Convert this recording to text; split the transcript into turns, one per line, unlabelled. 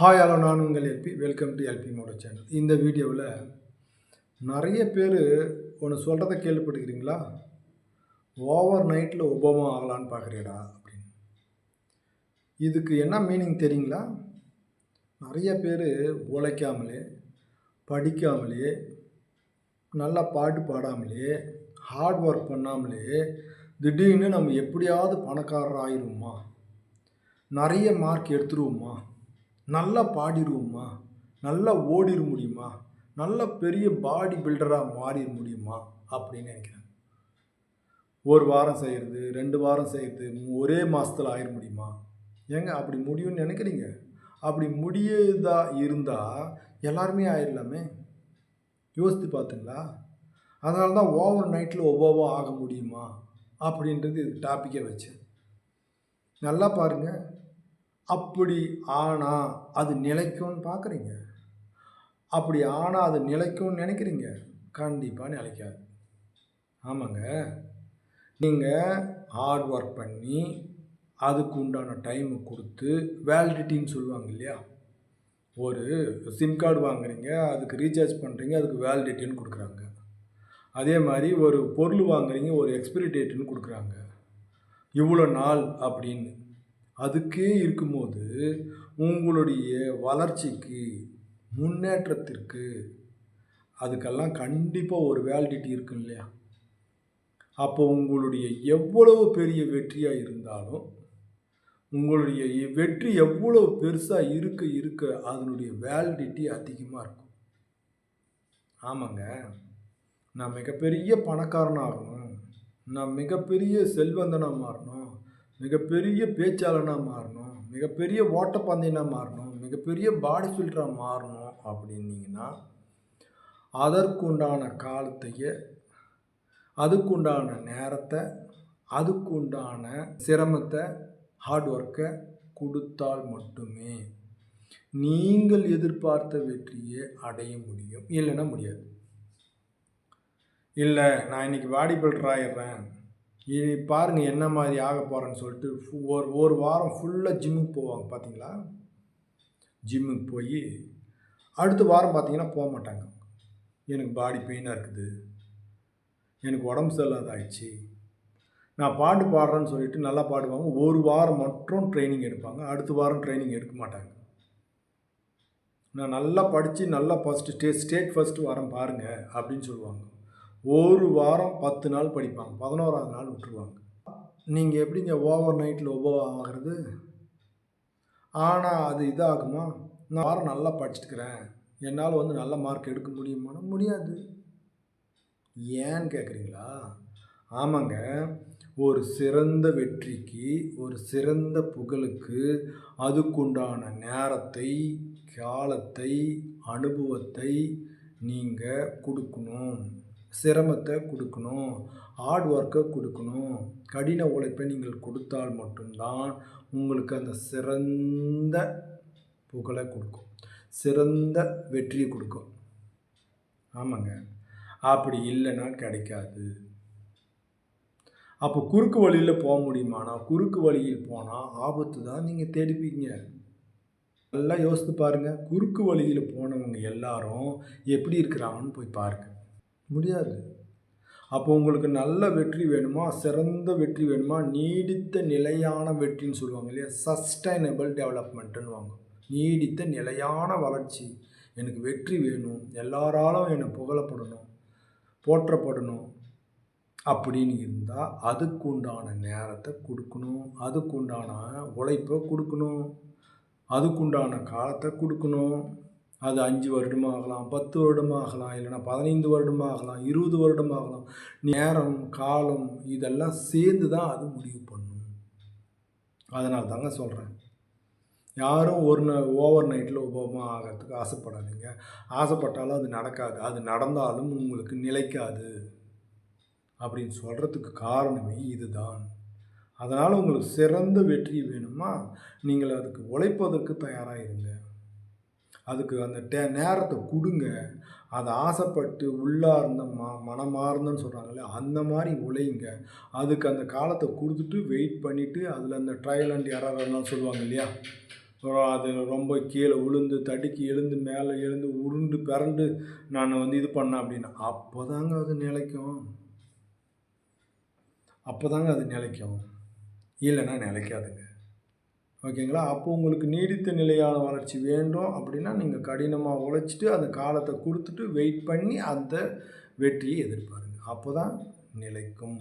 Hi hello நான் உங்கள் L P welcome to L P Modi channel இந்த வீடியோவில் நிறைய பேர் ஒன்று சொல்கிறத கேள்விப்பட்டுக்கிறீங்களா ஓவர் நைட்டில் உபமா ஆகலான்னு பார்க்குறீடா அப்படின்னு. இதுக்கு என்ன மீனிங் தெரியுங்களா? நிறைய பேர் உழைக்காமலே படிக்காமலே நல்லா பாட்டு பாடாமலே ஹார்ட் ஒர்க் பண்ணாமலே திடீர்னு நம்ம எப்படியாவது பணக்காரர் ஆயிடுவோமா நிறைய மார்க் எடுத்துருவோமா? நல்லா பாடிடுவோமா நல்லா ஓடிட முடியுமா? நல்ல பெரிய பாடி பில்டராக மாறிட முடியுமா? அப்படின்னு நினைக்கிறேன். ஒரு வாரம் செய்கிறது ரெண்டு வாரம் செய்கிறது ஒரே மாதத்தில் ஆயிட முடியுமா? ஏங்க அப்படி முடியும்னு நினைக்கிறீங்க? அப்படி முடியதா இருந்தால் எல்லாருமே ஆயிடலாமே யோசித்து பார்த்துங்களா அதனால தான் ஓவர் நைட்டில் ஒவ்வொவ்வோ ஆக முடியுமா? அப்படின்றது இது டாப்பிக்கே வச்சேன். நல்லா பாருங்கள் அப்படி ஆனால் அது நிலைக்கும்னு பார்க்குறீங்க அப்படி ஆனால் அது நிலைக்கும்னு நினைக்கிறீங்க. கண்டிப்பாக நிலைக்காது. ஆமாங்க. நீங்கள் ஹார்ட் ஒர்க் பண்ணி அதுக்கு உண்டான டைமு கொடுத்து வேலிடிட்டின்னு சொல்லுவாங்க இல்லையா? ஒரு சிம் கார்டு வாங்குறீங்க அதுக்கு ரீசார்ஜ் பண்ணுறீங்க அதுக்கு வேலிடிட்டின்னு கொடுக்குறாங்க. அதே மாதிரி ஒரு பொருள் வாங்குறீங்க ஒரு எக்ஸ்பிரி டேட்டுன்னு கொடுக்குறாங்க. இவ்வளோ நாள் அப்படின்னு. அதுக்கே இருக்கும்போது உங்களுடைய வளர்ச்சிக்கு முன்னேற்றத்திற்கு அதுக்கெல்லாம் கண்டிப்பாக ஒரு வேலிடிட்டி இருக்கும் இல்லையா? அப்போ உங்களுடைய எவ்வளவு பெரிய வெற்றியாக இருந்தாலும் உங்களுடைய வெற்றி எவ்வளவு பெருசாக இருக்க இருக்க அதனுடைய வேலிடிட்டி அதிகமாக இருக்கும். ஆமாங்க. நான் மிகப்பெரிய பணக்காரனாகணும் நான் மிகப்பெரிய செல்வந்தனாக மாறணும். மிகப்பெரிய பேச்சாளனாக மாறணும் மிகப்பெரிய ஓட்டப்பந்தயனாக மாறணும் மிகப்பெரிய பாடி ஃபில்டராக மாறணும் அப்படின்னீங்கன்னா அதற்குண்டான காலத்தையே அதுக்குண்டான நேரத்தை அதுக்குண்டான சிரமத்தை ஹார்ட் ஒர்க்கை கொடுத்தால் மட்டுமே நீங்கள் எதிர்பார்த்த வெற்றியை அடைய முடியும். இல்லைன்னா முடியாது. இல்லை நான் இன்றைக்கி பாடி பில்டர் ஆயிடுறேன். இது பாருங்கள் என்ன மாதிரி ஆக போகிறேன்னு சொல்லிட்டு ஒரு ஒரு வாரம் ஃபுல்லாக ஜிம்முக்கு போவாங்க பார்த்தீங்களா ஜிம்முக்கு போய் அடுத்த வாரம் பார்த்தீங்கன்னா போக மாட்டாங்க. எனக்கு பாடி பெயினாக இருக்குது. எனக்கு உடம்பு சரியில்லாத ஆயிடுச்சு நான் பாட்டு பாடுறேன்னு சொல்லிட்டு நல்லா பாடுவாங்க. ஒரு வாரம் மட்டும் ட்ரைனிங் எடுப்பாங்க. அடுத்த வாரம் ட்ரைனிங் எடுக்க மாட்டாங்க. நான் நல்லா படித்து நல்லா ஃபஸ்ட்டு ஸ்டேட் ஸ்டேட் ஃபஸ்ட்டு வாரம் பாருங்கள் அப்படின்னு சொல்லுவாங்க. ஒரு வாரம் பத்து நாள் படிப்பாங்க. பதினோராவது நாள் விட்டுருவாங்க. நீங்கள் எப்படிங்க ஓவர் நைட்டில் ஒவ்வொரு ஆகிறது ஆனால் அது இதாகுமா? நான் வாரம் நல்லா படிச்சுட்டுக்கிறேன். என்னால் வந்து நல்ல மார்க் எடுக்க முடியுமானா முடியாது. ஏன்னு கேட்குறீங்களா ஆமாங்க. ஒரு சிறந்த வெற்றிக்கு ஒரு சிறந்த புகழுக்கு அதுக்குண்டான நேரத்தை காலத்தை அனுபவத்தை நீங்கள் கொடுக்கணும். சிரமத்தை கொடுக்கணும் ஹார்ட் ஒர்க்கை கொடுக்கணும். கடின உழைப்பை நீங்கள் கொடுத்தால் மட்டும்தான் உங்களுக்கு அந்த சிறந்த புகழை கொடுக்கும். சிறந்த வெற்றியை கொடுக்கும். ஆமாங்க. அப்படி இல்லைன்னா கிடைக்காது. அப்போ குறுக்கு வழியில் போக முடியுமானா? குறுக்கு வழியில் போனால் ஆபத்து தான் நீங்கள் தேடிப்பீங்க. நல்லா யோசித்து பாருங்கள் குறுக்கு வழியில் போனவங்க எல்லாரும் எப்படி இருக்கிறாங்கன்னு போய் பாருங்கள் முடியாது. அப்போ உங்களுக்கு நல்ல வெற்றி வேணுமா? சிறந்த வெற்றி வேணுமா? நீடித்த நிலையான வெற்றின்னு சொல்லுவாங்க இல்லையா? சஸ்டைனபிள் டெவலப்மெண்ட்டுன்னு வாங்க. நீடித்த நிலையான வளர்ச்சி. எனக்கு வெற்றி வேணும். எல்லாராலும் என்னை புகழப்படணும். போற்றப்படணும். அப்படின்னு இருந்தால் அதுக்குண்டான நேரத்தை கொடுக்கணும். அதுக்குண்டான உழைப்பை கொடுக்கணும். அதுக்குண்டான காலத்தை கொடுக்கணும். அது அஞ்சு வருடமாகலாம் பத்து வருடமாகலாம் இல்லைனா பதினைந்து வருடமாகலாம் இருபது வருடமாகலாம். நேரம் காலம் இதெல்லாம் சேர்ந்து தான் அது முடிவு பண்ணும். அதனால் தாங்க சொல்கிறேன் யாரும் ஒரு ந ஓவர் நைட்டில் உபமா ஆகிறதுக்கு ஆசைப்படாதீங்க. ஆசைப்பட்டாலும் அது நடக்காது. அது நடந்தாலும் உங்களுக்கு நிலைக்காது. அப்படின்னு சொல்கிறதுக்கு காரணமே இதுதான். அதனால் உங்களுக்கு சிறந்த வெற்றி வேணுமா? நீங்கள் அதுக்கு உழைப்பதற்கு தயாராக இருங்க. அதுக்கு அந்த டே நேரத்தை கொடுங்க. அதை ஆசைப்பட்டு உள்ளார்ந்த ம மனமார்ந்தன்னு சொல்கிறாங்களே அந்த மாதிரி உழைங்க. அதுக்கு அந்த காலத்தை கொடுத்துட்டு வெயிட் பண்ணிவிட்டு அதில் அந்த ட்ரையல் அண்ட் எரர்லாம் சொல்லுவாங்க இல்லையா? அது ரொம்ப கீழே விழுந்து தடுக்கி எழுந்து மேலே எழுந்து உருண்டு பிறண்டு நான் வந்து இது பண்ணேன் அப்படின்னா. அப்போ தாங்க அது நிலைக்கும். அப்போ தாங்க அது நிலைக்கும். இல்லைன்னா நிலைக்காதுங்க. ஓகேங்களா? அப்போ உங்களுக்கு நீடித்த நிலையான வளர்ச்சி வேண்டும் அப்படின்னா நீங்கள் கடினமாக உழைச்சிட்டு அந்த காலத்தை கொடுத்துட்டு வெயிட் பண்ணி அந்த வெற்றியை எதிர்பாருங்க. அப்போ தான் நிலைக்கும்.